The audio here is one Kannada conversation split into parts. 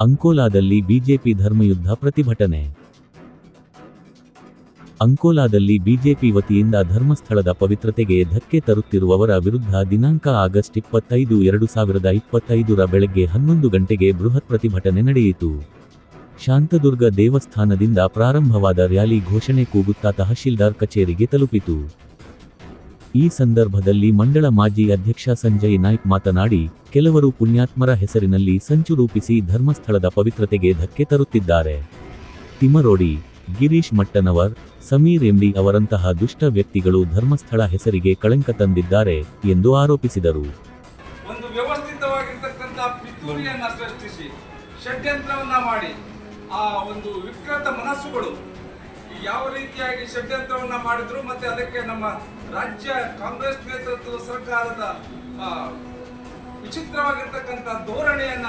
ಅಂಕೋಲಾದಲ್ಲಿ ಬಿಜೆಪಿ ಧರ್ಮಯುದ್ಧ ಪ್ರತಿಭಟನೆ. ಅಂಕೋಲಾದಲ್ಲಿ ಬಿಜೆಪಿ ವತಿಯಿಂದ ಧರ್ಮಸ್ಥಳದ ಪವಿತ್ರತೆಗೆ ಧಕ್ಕೆ ತರುತ್ತಿರುವವರ ವಿರುದ್ಧ ದಿನಾಂಕ ಆಗಸ್ಟ್ ಇಪ್ಪತ್ತೈದು, ಎರಡು ಸಾವಿರದ ಇಪ್ಪತ್ತೈದರ ಬೆಳಗ್ಗೆ ಹನ್ನೊಂದು ಗಂಟೆಗೆ ಬೃಹತ್ ಪ್ರತಿಭಟನೆ ನಡೆಯಿತು. ಶಾಂತದುರ್ಗ ದೇವಸ್ಥಾನದಿಂದ ಪ್ರಾರಂಭವಾದ ರ್ಯಾಲಿ ಘೋಷಣೆ ಕೂಗುತ್ತಾ ತಹಶೀಲ್ದಾರ್ ಕಚೇರಿಗೆ ತಲುಪಿತು. ಈ ಸಂದರ್ಭದಲ್ಲಿ ಮಂಡಳ ಮಾಜಿ ಅಧ್ಯಕ್ಷ ಸಂಜಯ್ ನಾಯ್ಕ್ ಮಾತನಾಡಿ ಕೆಲವರು ಪುಣ್ಯಾತ್ಮರ ಹೆಸರಿನಲ್ಲಿ ಸಂಚು ರೂಪಿಸಿ ಧರ್ಮಸ್ಥಳದ ಪವಿತ್ರತೆಗೆ ಧಕ್ಕೆ ತರುತ್ತಿದ್ದಾರೆ. ತಿಮರೋಡಿ, ಗಿರೀಶ್ ಮಟ್ಟನವರ್, ಸಮೀರ್ ಎಂಡಿ ಅವರಂತಹ ದುಷ್ಟ ವ್ಯಕ್ತಿಗಳು ಧರ್ಮಸ್ಥಳ ಹೆಸರಿಗೆ ಕಳಂಕ ತಂದಿದ್ದಾರೆ ಎಂದು ಆರೋಪಿಸಿದರು. ಒಂದು ವ್ಯವಸ್ಥಿತವಾಗಿರ್ತಕ್ಕಂಥ ಪಿತೂರಿಯನ್ನ ಸೃಷ್ಟಿಸಿ, ಷಡ್ಯಂತ್ರವನ್ನ ಮಾಡಿ, ಆ ಒಂದು ವಿಕೃತ ಮನಸ್ಸುಗಳು ಯಾವ ರೀತಿಯಾಗಿ ಷಡ್ಯಂತ್ರವನ್ನ ಮಾಡಿದ್ರು ಮತ್ತೆ ಅದಕ್ಕೆ ನಮ್ಮ ರಾಜ್ಯ ಕಾಂಗ್ರೆಸ್ ನೇತೃತ್ವದ ಸರ್ಕಾರದ ವಿಚಿತ್ರವಾಗಿರ್ತಕ್ಕಂಥ ಧೋರಣೆಯನ್ನ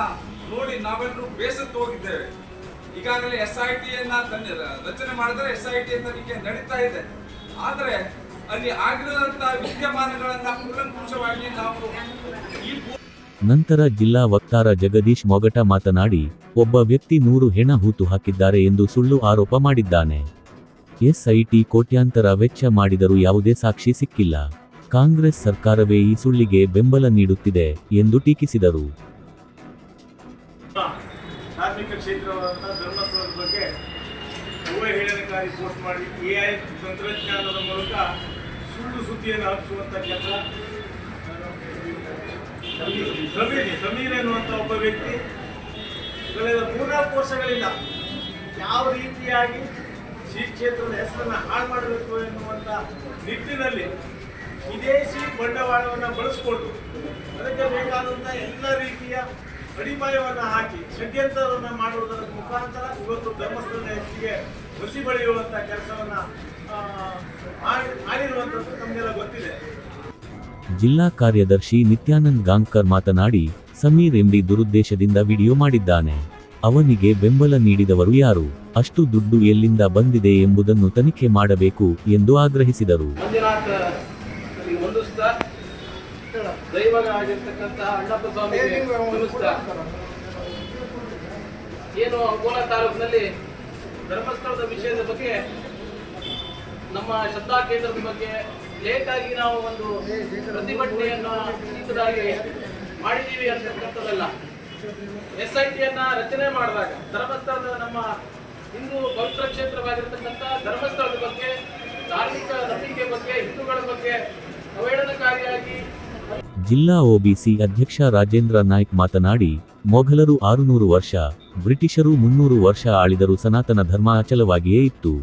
ನೋಡಿ ನಾವೆಲ್ಲರೂ ಬೇಸತ್ತು ಹೋಗಿದ್ದೇವೆ. ಈಗಾಗಲೇ ಎಸ್ ಐ ಟಿಯನ್ನ ರಚನೆ ಮಾಡಿದರೆ ಎಸ್ ಐ ಟಿ ತನಿಖೆ ನಡೀತಾ ಇದೆ. ಆದರೆ ಅಲ್ಲಿ ಆಗಿರುವಂತಹ ವಿದ್ಯಮಾನಗಳನ್ನ ಕೂಲಂಕುಷವಾಗಿ ನಾವು ನಂತರ ಜಿಲ್ಲಾ ವಕ್ತಾರ ಜಗದೀಶ್ ಮೊಗಟ ಮಾತನಾಡಿ, ಒಬ್ಬ ವ್ಯಕ್ತಿ ನೂರು ಹೆಣ ಹೂತು ಹಾಕಿದ್ದಾರೆ ಎಂದು ಸುಳ್ಳು ಆರೋಪ ಮಾಡಿದ್ದಾನೆ. ಎಸ್ಐಟಿ ಕೋಟ್ಯಾಂತರ ವೆಚ್ಚ ಮಾಡಿದರೂ ಯಾವುದೇ ಸಾಕ್ಷಿ ಸಿಕ್ಕಿಲ್ಲ. ಕಾಂಗ್ರೆಸ್ ಸರ್ಕಾರವೇ ಈ ಸುಳ್ಳಿಗೆ ಬೆಂಬಲ ನೀಡುತ್ತಿದೆ ಎಂದು ಟೀಕಿಸಿದರು. ಯಾವ ರೀತಿಯಾಗಿ ಶ್ರೀ ಕ್ಷೇತ್ರದ ಹೆಸರನ್ನು ಹಾಳು ಮಾಡಬೇಕು ಎನ್ನುವಂಥ ನಿಟ್ಟಿನಲ್ಲಿ ವಿದೇಶಿ ಬಂಡವಾಳವನ್ನು ಬಳಸಿಕೊಂಡು ಅದಕ್ಕೆ ಬೇಕಾದಂಥ ಎಲ್ಲ ರೀತಿಯ ಅಡಿಪಾಯವನ್ನು ಹಾಕಿ ಷಡ್ಯಂತ್ರವನ್ನು ಮಾಡುವುದರ ಮುಖಾಂತರ ಇವತ್ತು ಧರ್ಮಸ್ಥಳದ ಹೆಚ್ಚಿಗೆ ಹುಸಿ ಬಳಿಯುವಂಥ ಕೆಲಸವನ್ನು ಮಾಡಿ ಮಾಡಿರುವಂಥದ್ದು ನಮಗೆಲ್ಲ ಗೊತ್ತಿದೆ. ಜಿಲ್ಲಾ ಕಾರ್ಯದರ್ಶಿ ನಿತ್ಯಾನಂದ್ ಗಾಂಕರ್ ಮಾತನಾಡಿ ಸಮೀರ್ ಎಂಡಿ ದುರುದ್ದೇಶದಿಂದ ವಿಡಿಯೋ ಮಾಡಿದ್ದಾನೆ. ಅವನಿಗೆ ಬೆಂಬಲ ನೀಡಿದವರು ಯಾರು? ಅಷ್ಟು ದುಡ್ಡು ಎಲ್ಲಿಂದ ಬಂದಿದೆ ಎಂಬುದನ್ನು ತನಿಖೆ ಮಾಡಬೇಕು ಎಂದು ಆಗ್ರಹಿಸಿದರು. ಹೊಂದಿಸ್ತಾ ದೈವಗ ಆಗಿರ್ತಕ್ಕಂತಹ ಅಣ್ಣಪ್ಪ ಸ್ವಾಮಿ ಹೊಂದಿಸ್ತಾ ಏನು ಅಂಕೋಲಾ ತಾಲೂಕಿನಲ್ಲಿ ಧರ್ಮಸ್ಥಳದ ವಿಷಯದ ಬಗ್ಗೆ ನಮ್ಮ ಶ್ರದ್ಧಾ ಕೇಂದ್ರದ ಬಗ್ಗೆ ಲೇಟ್ ಆಗಿ ನಾವು ಒಂದು ಪ್ರತಿಭಟನೆಯನ್ನು ಚಿಕ್ಕದಾಗಿ ಮಾಡಿದ್ದೀವಿ ಅಂತಕ್ಕಂಥದ್ದಲ್ಲ. ಎಸ್ ಐ ಟಿಯನ್ನ ರಚನೆ ಮಾಡಿದಾಗ ಧರ್ಮಸ್ಥಳದ ನಮ್ಮ ಹಿಂದೂ ಪವಿತ್ರ ಕ್ಷೇತ್ರವಾಗಿರ್ತಕ್ಕಂಥ ಧರ್ಮಸ್ಥಳದ ಬಗ್ಗೆ ಧಾರ್ಮಿಕ ನಂಬಿಕೆ ಬಗ್ಗೆ ಹಿಂದೂಗಳ ಬಗ್ಗೆ ಜಿಲ್ಲಾ ಒಬಿಸಿ ಅಧ್ಯಕ್ಷ ರಾಜೇಂದ್ರ ನಾಯ್ಕ್ ಮಾತನಾಡಿ, ಮೊಘಲರು ಆರುನೂರು ವರ್ಷ, ಬ್ರಿಟಿಷರು ಮುನ್ನೂರು ವರ್ಷ ಆಳಿದರೂ ಸನಾತನ ಧರ್ಮ ಅಚಲವಾಗಿಯೇ ಇತ್ತು.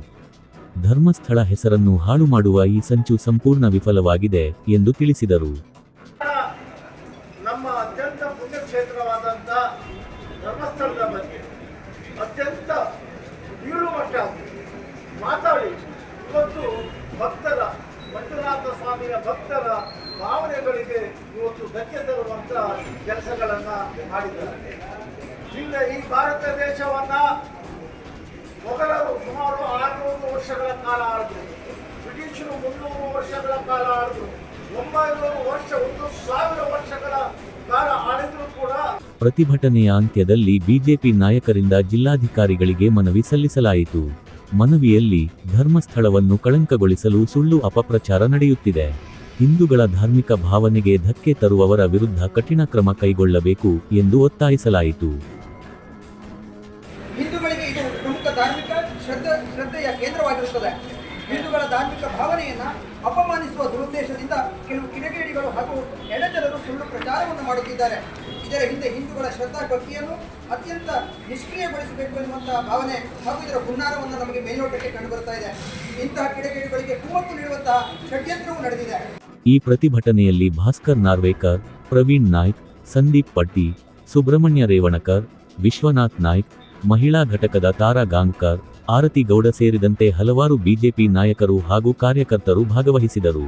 ಧರ್ಮಸ್ಥಳ ಹೆಸರನ್ನು ಹಾಳು ಮಾಡುವ ಈ ಸಂಚು ಸಂಪೂರ್ಣ ವಿಫಲವಾಗಿದೆ ಎಂದು ತಿಳಿಸಿದರು. ನಮ್ಮ ಅತ್ಯಂತ ಧರ್ಮಸ್ಥಳದ ಬಗ್ಗೆ ಅತ್ಯಂತ ಮಾತಾಡಿ, ಇವತ್ತು ಭಕ್ತರ ಮಂಜುನಾಥ ಸ್ವಾಮಿಯ ಭಕ್ತರ ಭಾವನೆಗಳಿಗೆ ಇವತ್ತು ಧಕ್ಕೆ ತರುವಂತ ಕೆಲಸಗಳನ್ನ ಮಾಡಿದ್ದಾರೆ. ಈಗ ಈ ಭಾರತ ದೇಶವನ್ನ ಮೊಘಲರು ಸುಮಾರು ಆರುನೂರು ವರ್ಷಗಳ ಕಾಲ ಆಳಿದ್ರು. ಬ್ರಿಟಿಷರು ಮುನ್ನೂರು ವರ್ಷಗಳ ಕಾಲ ಆಳಿದ್ರು. ಒಂಬೈನೂರು ವರ್ಷ, ಒಂದು ಸಾವಿರ ವರ್ಷಗಳ ಕಾಲ ಆಳಿದ್ರು ಕೂಡ ಪ್ರತಿಭಟನೆಯ ಅಂತ್ಯದಲ್ಲಿ ಬಿಜೆಪಿ ನಾಯಕರಿಂದ ಜಿಲ್ಲಾಧಿಕಾರಿಗಳಿಗೆ ಮನವಿ ಸಲ್ಲಿಸಲಾಯಿತು. ಮನವಿಯಲ್ಲಿ ಧರ್ಮಸ್ಥಳವನ್ನು ಕಳಂಕಗೊಳಿಸಲು ಸುಳ್ಳು ಅಪಪ್ರಚಾರ ನಡೆಯುತ್ತಿದೆ. ಹಿಂದೂಗಳ ಧಾರ್ಮಿಕ ಭಾವನೆಗೆ ಧಕ್ಕೆ ತರುವವರ ವಿರುದ್ಧ ಕಠಿಣ ಕ್ರಮ ಕೈಗೊಳ್ಳಬೇಕು ಎಂದು ಒತ್ತಾಯಿಸಲಾಯಿತು. ಹಿಂದೂಗಳಿಗೆ ಇದು ಪ್ರಮುಖ ಧಾರ್ಮಿಕ ಶ್ರದ್ಧೆ, ಶ್ರದ್ಧೆಯ ಕೇಂದ್ರವಾಗಿರುತ್ತದೆ. ಹಿಂದೂಗಳ ಧಾರ್ಮಿಕ ಭಾವನೆಯನ್ನ ಅಪಮಾನಿಸುವ ದುರುದ್ದೇಶದಿಂದ ಕೆಲವು ಕಿಡಿಗೇಡಿಗಳು ಹಾಗೂ ಎಡಜನರು ಸುಳ್ಳು ಪ್ರಚಾರವನ್ನು ಮಾಡುತ್ತಿದ್ದಾರೆ. ಇದರ ಹಿಂದೆ ಹಿಂದೂಗಳ ಶ್ರದ್ಧಾ ಭಕ್ತಿಯನ್ನು ಅತ್ಯಂತ ನಿಷ್ಕ್ರಿಯಗೊಳಿಸಬೇಕು ಎನ್ನುವಂತಹ ಭಾವನೆ ಹಾಗೂ ಇದರ ಹುನ್ನಾರವನ್ನು ನಮಗೆ ಮೇಲ್ನೋಟಕ್ಕೆ ಕಂಡುಬರುತ್ತಾ ಇದೆ. ಇಂತಹ ಕಿಡಿಗೇಡಿಗಳಿಗೆ ಕುಮ್ಮತ್ತು ನೀಡುವಂತಹ ಷಡ್ಯಂತ್ರವೂ ನಡೆದಿದೆ. ಈ ಪ್ರತಿಭಟನೆಯಲ್ಲಿ ಭಾಸ್ಕರ್ ನಾರ್ವೇಕರ್, ಪ್ರವೀಣ್ ನಾಯ್ಕ್, ಸಂದೀಪ್ ಪಟ್ಟಿ, ಸುಬ್ರಹ್ಮಣ್ಯ ರೇವಣಕರ್, ವಿಶ್ವನಾಥ್ ನಾಯ್ಕ್, ಮಹಿಳಾ ಘಟಕದ ತಾರಾ ಗಾಂಗ್ಕರ್, ಆರತಿ ಗೌಡ ಸೇರಿದಂತೆ ಹಲವಾರು ಬಿಜೆಪಿ ನಾಯಕರು ಹಾಗೂ ಕಾರ್ಯಕರ್ತರು ಭಾಗವಹಿಸಿದರು.